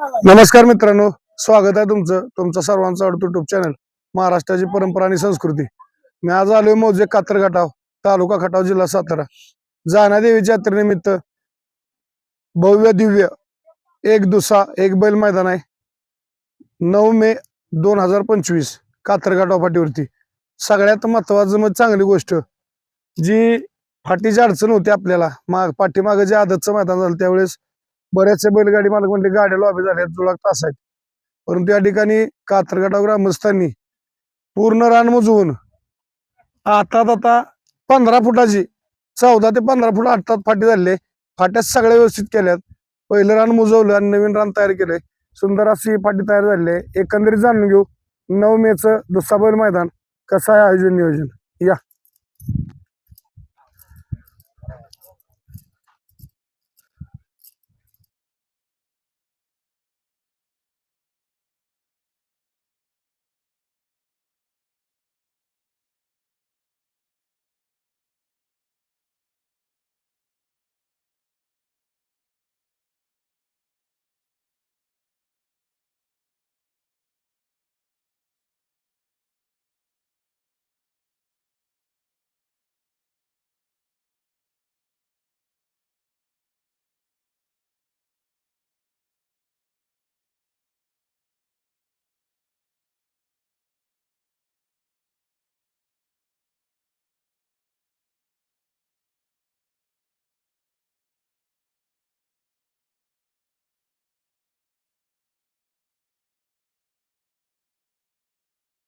नमस्कार मित्रांनो स्वागत आहे तुमचं तुमचं सर्वांचं आवडतो युट्यूब चॅनल महाराष्ट्राची परंपरा आणि संस्कृती. मी आज आलोय मौजे कातर खटाव तालुका खटाव जिल्हा सातारा. जानादेवीच्या यात्रेनिमित्त भव्य दिव्य एक दुसा एक बैल मैदान आहे. नऊ मे दोन हजार पंचवीस कातरगाटाव फाटीवरती. सगळ्यात महत्वाचं मग चांगली गोष्ट जी फाटीची अडचण होती आपल्याला माग पाठीमागं जे आदतचं मैदान झालं त्यावेळेस बऱ्याचशा बैलगाडी मालक म्हणले गाड्या लॉबी झाल्या जुळा तास आहेत. परंतु या ठिकाणी कातरगाटाव ग्रामस्थांनी पूर्ण रान मुजवून आता आता पंधरा फुटाची चौदा ते पंधरा फूट आठतात फाटी झाले. फाट्या सगळ्या व्यवस्थित केल्यात. पहिलं रान मुजवलं आणि नवीन रान तयार केले. सुंदर अशी फाटी तयार झाली. एकंदरीत जाणून घेऊ नऊ मेचं दुसरा बैल मैदान कसं आहे आयोजन नियोजन? या.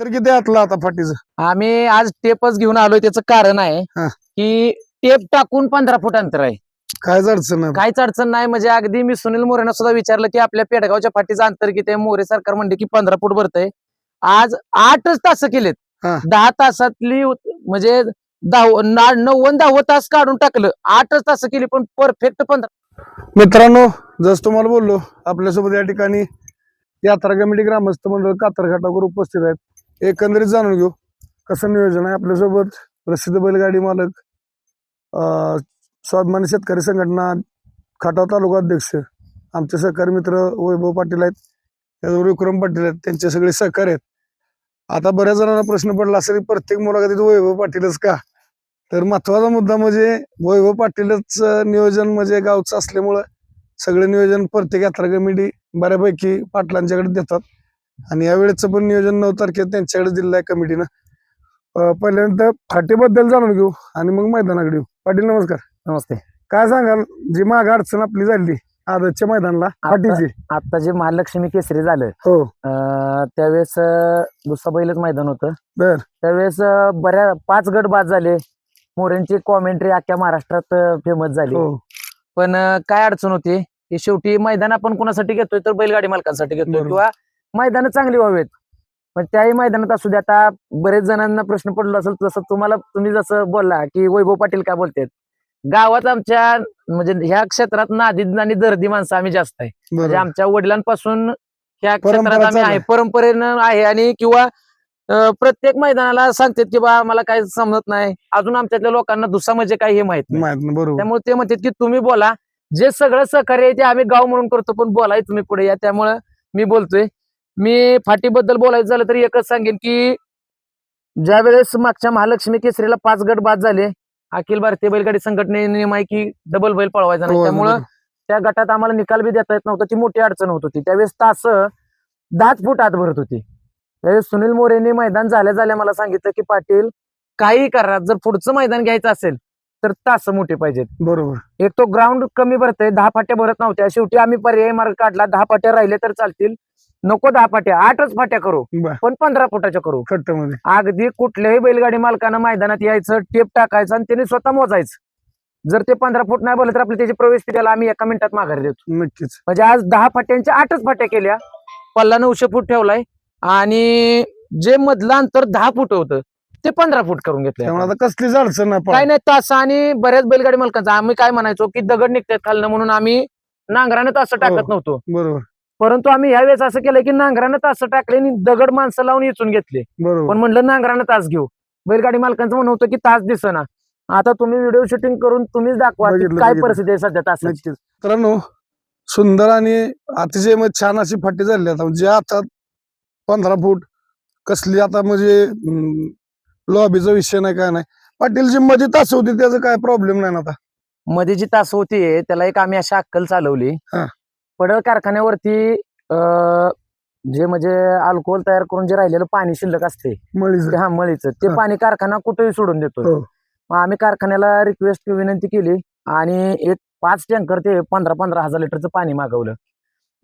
तर किती आतला आता फाटीचं? आम्ही आज टेपच घेऊन आलोय त्याचं कारण आहे. की टेप टाकून पंधरा फूट अंतर आहे. कायच अडचण नाही. काहीच अडचण नाही म्हणजे अगदी मी सुनील मोरेनं सुद्धा विचारलं की आपल्या पेडगावच्या फाटीचं अंतर किती आहे? मोरे सरकार म्हणते की पंधरा फूट भरतंय. आज आठच तास केलेत. हा. दहा तासातली उत- म्हणजे दहाव ना- नव्वद दहावं तास काढून टाकलं. आठच तास केली पण परफेक्ट पंधरा. मित्रांनो जस तुम्हाला बोललो आपल्यासोबत या ठिकाणी यात्रा कमिटी ग्रामस्थ मंडळ कातरघाटावर उपस्थित आहेत. एकंदरीत जाणून घेऊ. कसं नियोजन आहे आपल्यासोबत? प्रसिद्ध बैलगाडी मालक स्वाभिमानी शेतकरी संघटना खटाव तालुका अध्यक्ष आमचे सहकारी मित्र वैभव पाटील आहेत. त्याचबरोबर विक्रम पाटील आहेत. त्यांचे सगळे सहकारी आहेत. आता बऱ्याच जणांना प्रश्न पडला असेल प्रत्येक मुलाखतीत वैभव पाटीलच का? तर महत्त्वाचा मुद्दा म्हणजे वैभव पाटीलच नियोजन म्हणजे गावचं असल्यामुळं सगळं नियोजन प्रत्येक यात्रा कमिटी बऱ्यापैकी पाटलांच्याकडे देतात. आणि यावेळेचं पण नियोजन नऊ तारखेला त्यांच्याकडे दिलेलं आहे कमिटीनं. पहिल्यांदा फाटीबद्दल जाणून घेऊ आणि मग मैदानाकडे येऊ. पाटील नमस्कार. नमस्ते. काय सांगाल? जी माग अडचण आपली झाली आदतच्या मैदानला फाटीची. आता जे महालक्ष्मी केसरी झालं हो. त्यावेळेस दुसरं पहिलंच मैदान होतं. बर. त्यावेळेस बऱ्या पाच गट बाद झाले. मोऱ्यांची कॉमेंट्री अख्ख्या महाराष्ट्रात फेमस झाली. हो. पण काय अडचण होती? की शेवटी मैदान आपण कोणासाठी घेतोय तर बैलगाडी मालकांसाठी घेतोय. किंवा मैदान चांगली व्हावेत. पण त्याही मैदानात असू दे आता बरेच जणांना प्रश्न पडला असेल तसं तुम्हाला तुम्ही जसं बोलला की वैभव पाटील काय बोलतात? गावात आमच्या म्हणजे ह्या क्षेत्रात नादी आणि दर्दी माणसं आम्ही जास्त आहे. म्हणजे आमच्या वडिलांपासून ह्या क्षेत्रात आम्ही आहे. परंपरेनं आहे आणि किंवा प्रत्येक मैदानाला सांगतात की बा मला काही समजत नाही. अजून आमच्यातल्या लोकांना दुसरा म्हणजे काय हे माहीत नाही. त्यामुळे ते म्हणतात की तुम्ही बोला जे सगळं सहकार्य आहे ते आम्ही गाव म्हणून करतो पण बोलाय तुम्ही पुढे या. त्यामुळं मी बोलतोय मी फाटीबद्दल बोलायचं झालं तरी एकच सांगेन की ज्या वेळेस मागच्या महालक्ष्मी केसरीला पाच गट बाद झाले अखिल भारतीय बैलगाडी संघटने नियम आहे की डबल बैल पळवायचा नाही. हो, त्यामुळं. त्या गटात आम्हाला निकाल बी देता येत नव्हता. ती मोठी अडचण होत होती. त्यावेळेस तास दहाच फूट आत भरत होती. त्यावेळेस सुनील मोरेंनी मैदान झाल्या झाल्या मला सांगितलं की पाटील काही करा जर पुढचं मैदान घ्यायचं असेल तर तास मोठे पाहिजेत. बरोबर. एक तो ग्राउंड कमी भरतोय दहा फाट्या भरत नव्हत्या. शेवटी आम्ही पर्याय मार्ग काढला. दहा फाट्या राहिले तर चालतील. नको दहा फाट्या आठच फाट्या करू. बर. पण पंधरा फुटाच्या करू. अगदी कुठल्याही बैलगाडी मालकानं मैदानात यायचं टेप टाकायचं आणि त्यांनी स्वतः मोजायचं. जर ते पंधरा फूट नाही बोलत तर आपली त्याची प्रवेश त्याला आम्ही एका मिनिटात माघारी देतो. नक्कीच. म्हणजे आज दहा फाट्यांच्या आठच फाट्या केल्या. पल्ला नऊशे फूट ठेवलाय. आणि जे मधलं अंतर दहा फूट होतं ते पंधरा फूट करून त्यामुळे आपण. आता कसलीच अडचण नाही काय पडत. नाही तास आणि बऱ्याच बैलगाडी मालकांचं. आम्ही काय म्हणायचो की दगड निघतात खालनं म्हणून आम्ही नांगरानं तास टाकत हो. नव्हतो. बरोबर. परंतु आम्ही ह्यावेळेस असं केलं की नांगरानं तास टाकले आणि दगड माणसं लावून इचून घेतले. पण म्हणलं नांगरानं तास घेऊ. बैलगाडी मालकांचं म्हणणं होतं की तास दिसना. आता तुम्ही व्हिडिओ शूटिंग करून तुम्हीच दाखवा काय. परिस्थिती आहे सध्या तासाची. नक्कीच. मित्रांनो सुंदर आणि अतिशय छान अशी फाटी झाली आता. म्हणजे आता पंधरा फूट कसली आता म्हणजे लॉबीचा विषय नाही काय नाही. पाटील जी मध्ये तास होती त्याचा काय प्रॉब्लेम नाही ना आता? मध्ये जी तास होती त्याला एक आम्ही अशी अक्कल चालवली. पडळ कारखान्यावरती अं, जे म्हणजे अल्कोहोल तयार करून जे राहिलेलं पाणी शिल्लक असते. मळीच. ते हा मळीचं. ते हा. पाणी कारखाना कुठेही सोडून देतो हो. मग आम्ही कारखान्याला रिक्वेस्ट विनंती केली आणि एक पाच टँकर ते पंधरा पंधरा हजार लिटरचं पाणी मागवलं.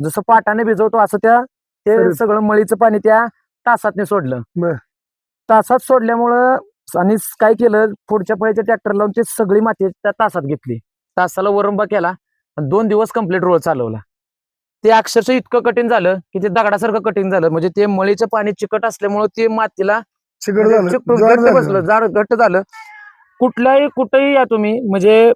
जसं पाटाने भिजवतो असं त्या ते सगळं. मळीचं पाणी त्या तासातने सोडलं. बर. तासात सोडल्यामुळं आणि काय केलं पुढच्या पळीच्या ट्रॅक्टर लावून ते सगळी माती त्या तासात घेतली. तासाला वरंबा केला आणि दोन दिवस कंप्लीट रोळ चालवला. ते अक्षरशः इतकं कठीण झालं की ते दगडासारखं कठीण झालं. म्हणजे ते मळीचं पाणी चिकट असल्यामुळं ते मातीला म्हणजे घट्ट झालं. बसलं जाड घट्ट झालं. कुठल्याही कुठेही या तुम्ही म्हणजे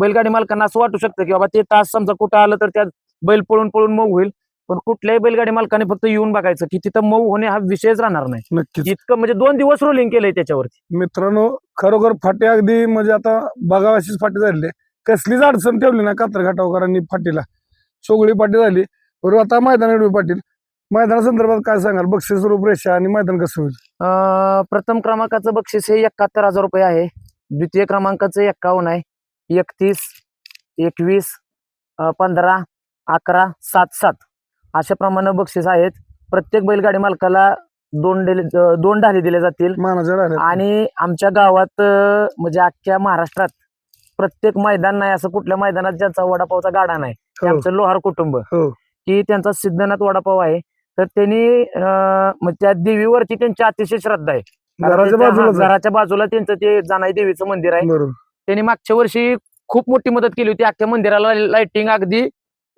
बैलगाडी मालकांना असं वाटू शकतं की बाबा ते तास समजा कुठं आलं तर त्यात बैल पळून पळून मऊ होईल. पण कुठल्याही बैलगाडी मालकाने फक्त येऊन बघायचं की तिथं मऊ होणे हा विषयच राहणार नाही. नक्कीच. इतकं म्हणजे दोन दिवस रोलिंग केलंय त्याच्यावरती. मित्रांनो खरोखर फाटी अगदी म्हणजे आता बघावाशीच फाटी झाली कसलीच अडचण ठेवली ना कात्र घाटावकरांनी फाटीला. सोगळी फाटी झाली. बरोबर आता मैदान एवढी पाटील. मैदानासंदर्भात काय सांगाल? बक्षीस रूपरेषा आणि मैदान कसं होईल? अं, प्रथम क्रमांकाचं बक्षीस हे एकाहत्तर हजार रुपये आहे. द्वितीय क्रमांकाचं एक्कावन्न आहे. एकतीस एकवीस अं, पंधरा अकरा सात सात. अशा प्रमाणे बक्षीस आहेत. प्रत्येक बैलगाडी मालकाला दोन अं, दोन ढाली दिले जातील. मानाच्या आणि आमच्या गावात अं, म्हणजे अख्ख्या महाराष्ट्रात प्रत्येक मैदान नाही असं कुठल्या मैदानात ज्यांचा वडापावचा गाडा नाही ते हो. आमचं लोहार कुटुंब. हो. की त्यांचा सिद्धनाथ वडापाव आहे तर त्यांनी अं, मग त्या देवीवरती त्यांची अतिशय श्रद्धा आहे. कारण घराच्या हा, बाजूला घराच्या बाजूला त्यांचं ते जानाई देवीचं मंदिर आहे. बरोबर. त्यांनी मागच्या वर्षी खूप मोठी मदत केली होती अख्ख्या मंदिराला लाइटिंग अगदी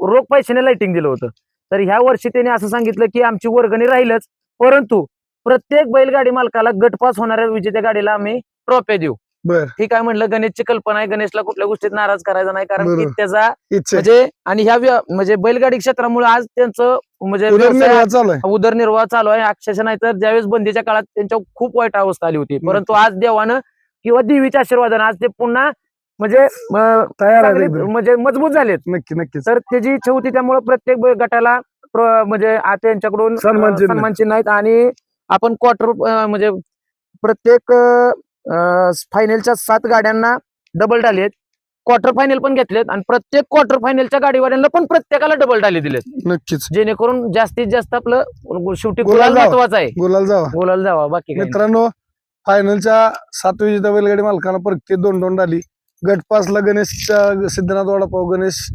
रोख पैशाने लाइटिंग दिलं होतं. तर ह्या वर्षी त्यांनी असं सांगितलं की आमची वर्गणी राहीलच परंतु प्रत्येक बैलगाडी मालकाला गटपास होणाऱ्या विजेत्या गाडीला आम्ही ट्रॉफ्या देऊ. बर. ठीक आहे म्हटलं गणेशची कल्पना आहे गणेशला कुठल्या गोष्टीत नाराज करायचा नाही कारण की बरोबर. त्याचा इच्छा म्हणजे आणि ह्या व्य- म्हणजे बैलगाडी क्षेत्रामुळे आज त्यांचं म्हणजे व्यवसाय उदरनिर्वाह चालू आहे. उदरनिर्वाह चालू आहे. अक्षरशः नाही तर ज्यावेळेस बंदीच्या काळात त्यांच्या खूप वाईट अवस्था आली होती. परंतु आज देवानं किंवा देवीच्या आशीर्वादानं आज ते पुन्हा म्हणजे अं, तयार आहे चांगले एकदम. म्हणजे मजबूत झालेत. नक्की नक्कीच. तर त्याची इच्छा होती त्यामुळे प्रत्येक बै- गटाला प्र- म्हणजे आ- त्यांच्याकडून अं, सन्मान चिन्ह. सन्मान चिन्ह आहेत आणि आपण क्वार्टर म्हणजे प्रत्येक फायनलच्या सात गाड्यांना डबल डाले आहेत. क्वार्टर फायनल पण घेतलेत आणि प्रत्येक क्वार्टर फायनलच्या गाडीवाल्यांना पण प्रत्येकाला डबल डाले दिलेत. नक्कीच. जेणेकरून जास्तीत जास्त आपलं शेवटी गुलाल. महत्वाचं आहे? गुलाल जावा. गुलाल जावा बाकी. मित्रांनो फायनलच्या सात विजेता बैलगाडी मालकाला परत दोन दोन आली गटपासला गणेशच्या सिद्धनाथ वडापाव गणेश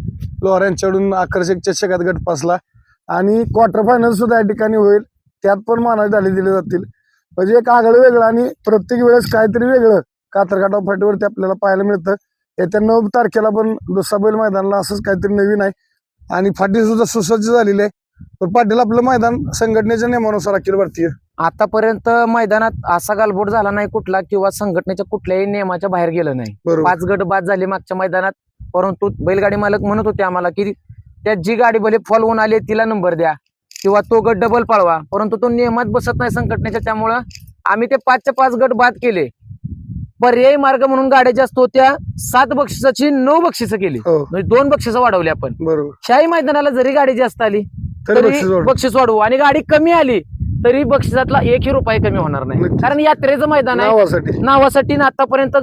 लोहार यांच्याकडून आकर्षक चषकात गटपासला आणि क्वार्टर फायनल सुद्धा या ठिकाणी होईल. त्यात पण मानाची डाली दिले जातील. म्हणजे एक आगळं वेगळं आणि प्रत्येक वेळेस काहीतरी वेगळं. कातरकाटा फाटीवरती आपल्याला पाहायला मिळतं. येत्या नऊ तारखेला पण दुसरा बैल मैदानला असंच काहीतरी नवीन आहे. आणि फाटी सुद्धा सुसज्ज झालेली आहे. पण पाटील आपलं मैदान संघटनेच्या नियमानुसार अखिल भारतीय. आतापर्यंत मैदानात असा गालबोट झाला नाही कुठला किंवा संघटनेच्या कुठल्याही नियमाच्या बाहेर गेलं नाही. पाच गट बाद झाले मागच्या मैदानात. परंतु बैलगाडी मालक म्हणत होते आम्हाला की त्यात जी गाडी भले फॉल होऊन आली तिला नंबर द्या. किंवा तो गट डबल पळवा परंतु तो नियमात बसत नाही संघटनेच्या त्यामुळं. आम्ही ते पाचच्या पाच गट बाद केले. पर्यायी मार्ग म्हणून गाड्या जास्त होत्या सात बक्षिसाची नऊ बक्षिसं केली. हो. म्हणजे दोन बक्षिसं वाढवली आपण. बरोबर. शाही मैदानाला जरी गाडी जास्त आली तरी. बक्षीस वाढवू. आणि गाडी कमी आली तरी बक्षिसातला एकही रुपये कमी होणार नाही. कारण यात्रेचं मैदान आहे. नावासाठी. नावासाठी ना आतापर्यंत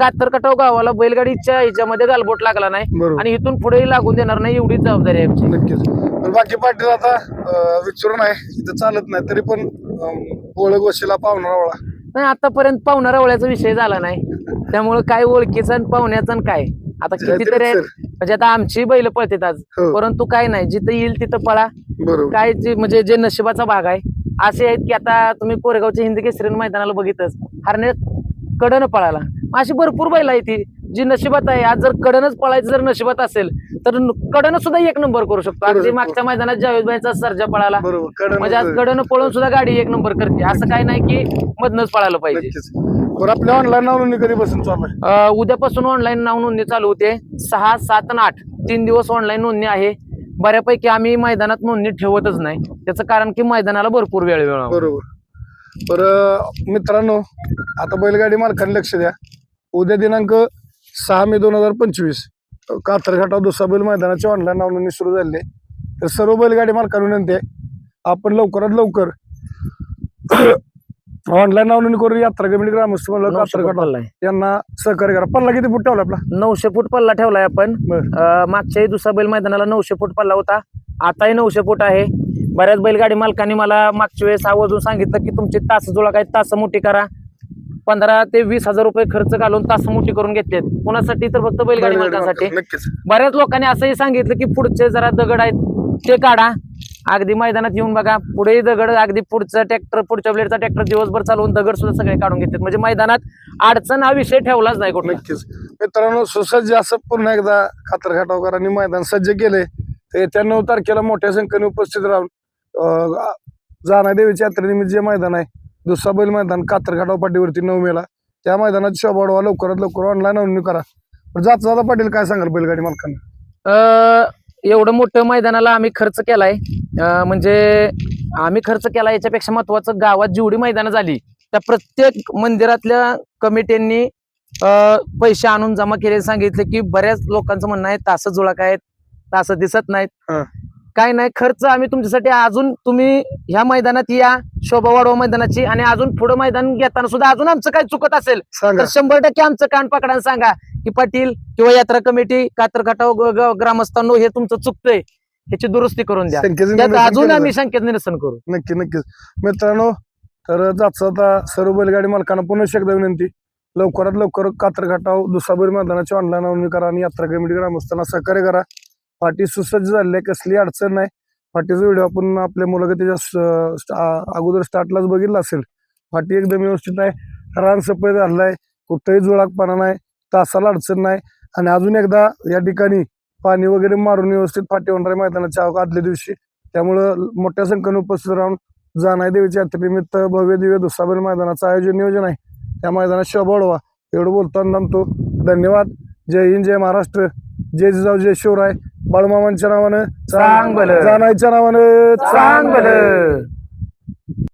कातर कटाव गावाला बैलगाडीच्या ह्याच्यामध्ये गालबोट लागला नाही. बरोबर. आणि इथून पुढेही लागून देणार नाही एवढीच जबाबदारी आहे आमची. नक्कीच. बाकी पाटील आता अं, विचारून आहे. इथं चालत नाही. तरी पण अं, ओळख वशिला ओळा नाही आतापर्यंत पाहुणा रवळ्याचा विषय झाला नाही. त्यामुळे काय ओळखीचा आणि पाहुण्याचा आणि काय? आता कितीतरी आहेत. म्हणजे आता आमची बैल पळतात आज. हो. परंतु काय नाही. जिथं येईल तिथं पळा. बरोबर. काय जे म्हणजे जे नशिबाचा भाग आहे असे आहेत की आता तुम्ही कोरेगावच्या हिंदी केसरी मैदानाला बघितच हरणे कडनं पळाला. अशी भरपूर बैल आहे ती जी नशिबात आहे. आज जर कडनच पळायचं जर नशिबात असेल तर कडनं सुद्धा एक नंबर करू शकतो. अगदी. मागच्या मैदानात जावेदबाईचा सर्जा पळाला. म्हणजे आज कडनं पळून सुद्धा गाडी एक नंबर करते. असं काय नाही की मधनच पळायला पाहिजे. आपल्या ऑनलाईन नाव कधी बसून चालू आहे? अं, उद्यापासून ऑनलाईन नाव नोंदणी चालू होते. सहा सात आणि आठ. तीन दिवस ऑनलाईन नोंदणी आहे. बऱ्यापैकी आम्ही मैदानात नोंदणी ठेवतच नाही. त्याचं कारण की मैदानाला भरपूर वेळ वेळ बरोबर. तर मित्रांनो आता बैलगाडी मालकाने लक्ष द्या. उद्या दिनांक सहा मे दोन हजार पंचवीस कातरघाटा दुसरा बैल मैदानाची ऑनलाईन नोंदणी सुरू झाली. आहे. तर सर्व बैलगाडी मालकांना विनंती आहे आपण लवकरात लवकर ऑनलाईन नोंदणी करून यात्रा कमिटी ग्रामस्थ म्हणलं नऊशे कातर फूट घाटाव पल्ला आहे. यांना सहकार्य करा. पल्ला किती फूट ठेवला आपला? नऊशे फूट पल्ला ठेवलाय आपण. बरं. अं, मागच्याही दुसरा बैल मैदानाला नऊशे फूट पल्ला होता. आताही नऊशे फूट आहे. बऱ्याच बैलगाडी मालकांनी मला मागच्या वेळेस आवर्जून सांगितलं की तुमची तास जुळा काय तास मोठी करा. पंधरा ते वीस हजार रुपये खर्च घालून तास मोठी करून घेतलेत. कुणासाठी तर फक्त बैलगाडी मालकांसाठी. नक्कीच. बऱ्याच लोकांनी असंही सांगितलं की पुढचे जरा दगड आहेत ते काढा. अगदी मैदानात येऊन बघा पुढेही दगड अगदी पुढचा ट्रॅक्टर पुढच्या ब्लेडचा ट्रॅक्टर दिवसभर चालवून दगड सुद्धा सगळे काढून घेतात. म्हणजे मैदानात अडचण हा विषय ठेवलाच नाही कुठला. नक्कीच. मित्रांनो सुसज्ज असं पुन्हा एकदा खातर घाटावकरांनी मैदान सज्ज केले तर येत्या नऊ तारखेला मोठ्या संख्येने उपस्थित राहून जाना देवीच्या यात्रेनिमित्त जे मैदान आहे दुसरा बैल मैदान कातर घाटाव पाटीवरती नऊ मेला. त्या मैदानात शोभाडवा लवकरात लवकर ऑनलाईन नोंदणी करा. पण जात जाता पाटील काय सांगाल बैलगाडी मालकांना? एवढं मोठं मैदानाला आम्ही खर्च केलाय. म्हणजे आम्ही खर्च केला याच्यापेक्षा महत्वाचं गावात जेवढी मैदानं झाली त्या प्रत्येक मंदिरातल्या कमिट्यांनी अं, पैसे आणून जमा केले सांगितले की बऱ्याच लोकांचं म्हणणं आहे तास जुळा काय तास दिसत नाहीत. काय नाही खर्च आम्ही तुमच्यासाठी अजून तुम्ही ह्या मैदानात या शोभा वाढवा मैदानाची आणि अजून पुढे मैदान घेताना सुद्धा अजून आमचं काय चुकत असेल तर शंभर टक्के आमचं कान पकडा आणि सांगा. की पाटील किंवा यात्रा कमिटी ग- ग्रामस्थांनो हे तुमचं चुकतंय. ह्याची दुरुस्ती करून द्या. अजून आम्ही संकेत निरसन करू. नक्की नक्कीच मित्रांनो तर जात सर्व बैलगाडी मालकांना पुन्हा एकदा विनंती. लवकरात लवकर कातर घाटाव दुसरा बैल मैदानाची ऑनलाईन नोंदणी करा आणि यात्रा कमिटी ग्रामस्थांना सहकार्य करा. पाठी सुसज्ज झाली आहे कसली अडचण नाही. पाठीचा व्हिडिओ आपण आपल्या मुलाखतीच्या अगोदर स्टार्टलाच बघितला असेल. पाठी एकदम व्यवस्थित आहे. रान सफाई झालेला आहे. कुठंही जुळाकपणा नाही. तासाला अडचण नाही. आणि अजून एकदा या ठिकाणी पाणी वगैरे मारून व्यवस्थित फाटी होणाऱ्या मैदानाच्या आदल्या दिवशी. त्यामुळं मोठ्या संख्येने उपस्थित राहून जानाई देवीच्या यात्रेनिमित्त भव्य दिव्य दुसरा बैल मैदानाचं आयोजन नियोजन आहे. त्या मैदानात शोभा एवढं बोलताना थांबतो. धन्यवाद. जय हिंद जय महाराष्ट्र. जय जिजाऊ जय शिवराय. बाळमामांच्या नावानं चांग भलं. जानाईच्या नावानं चांग भलं.